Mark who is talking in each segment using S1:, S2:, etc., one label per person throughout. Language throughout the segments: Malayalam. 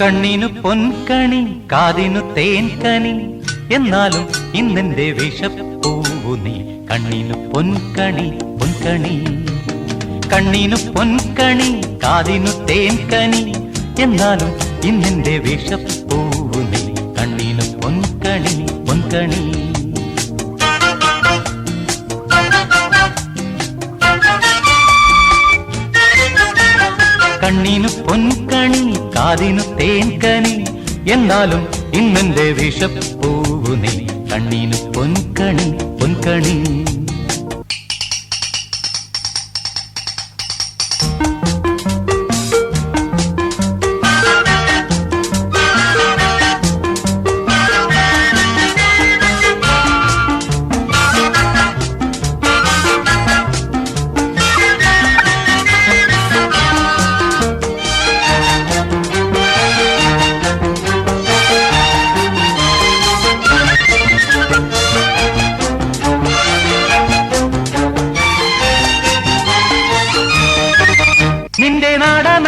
S1: കണ്ണിനു പൊൻകണി കാതിനു തേൻകണി. എന്നാലും ഇന്നെന്റെ വിഷപ്പൂവു നീ കണ്ണിനു പൊൻകണി പൊൻകണി. കണ്ണിനു പൊൻകണി കാതിനു തേൻകണി. എന്നാലും ഇന്നെന്റെ വിഷപ്പൂവു നീ കണ്ണിനു പൊൻകണി പൊൻകണി. കണ്ണിനു പൊൻകണി കാതിനു തേൻകനി എന്നാലും ഇന്നെന്റെ വിഷപ്പൂവുനെ കണ്ണിനു പൊൻകണി പൊൻകണി.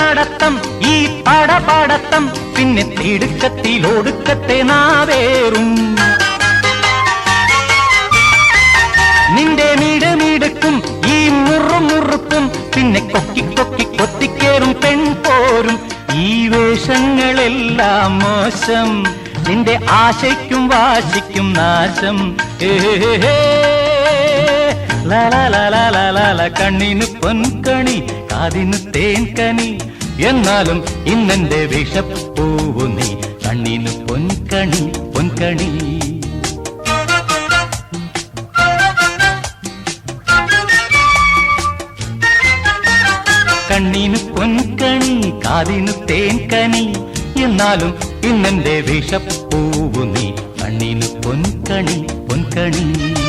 S1: നടത്തം ഈ പടപടത്തം പിന്നെ തിടുക്കത്തിൽ ഒടുക്കത്തെ നാവേറും. നിന്റെ മിടമിടുക്കും ഈ മുറുമുറുപ്പും പിന്നെ കൊക്കി കൊക്കി കൊത്തിക്കേറും പെൺ പോരും ഈ വേഷങ്ങളെല്ലാം മോശം നിന്റെ ആശയ്ക്കും വാശിക്കും നാശം. ഏ ലല കണ്ണിന് പൊൻകണി കാതിന് തേൻകനി എന്നാലും ഇന്നെന്റെ വിഷപ്പൂവു നീ. കണ്ണിന് പൊൻകണി പൊൻകണി. കണ്ണിന് പൊൻകണി കാതിന് തേൻകണി. എന്നാലും ഇന്നെന്റെ വിഷപ്പൂവു നീ. കണ്ണിന് പൊൻകണി പൊൻകണി.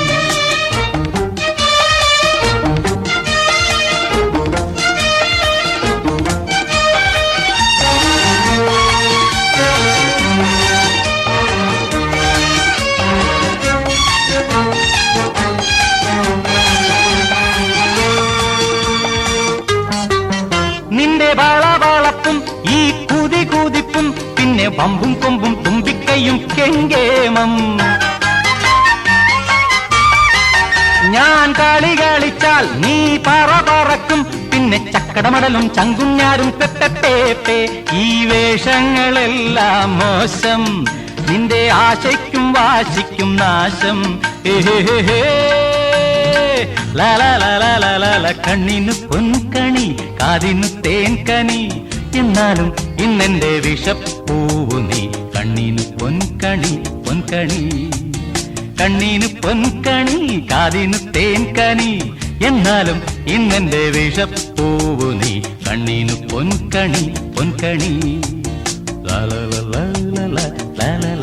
S1: വളവളപ്പും ഈ കുതി കുതിപ്പും പിന്നെ വമ്പും കൊമ്പും തുമ്പിക്കയും കെങ്കേമം. ഞാൻ കളി കളിച്ചാൽ നീ പറ പറക്കും പിന്നെ ചക്കടമടലും ചങ്കുഞ്ഞാരും പെപ്പേ ഈ വേഷങ്ങളെല്ലാം മോശം നിന്റെ ആശയ്ക്കും വാശിക്കും നാശം. ഏഹേ ലലലലലല കണ്ണിനു പൊൻകണി കാതിനു തേൻകണി എന്നാലും ഇന്നെന്റെ വിഷപ്പൂവു നീ കണ്ണിനു പൊൻകണി പൊൻകണി കണ്ണിനു പൊൻകണി കാതിനു തേൻകണി എന്നാലും ഇന്നെന്റെ വിഷപ്പൂവു നീ കണ്ണിനു പൊൻകണി പൊൻകണി la la la la la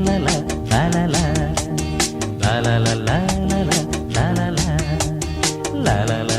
S1: la 来来来。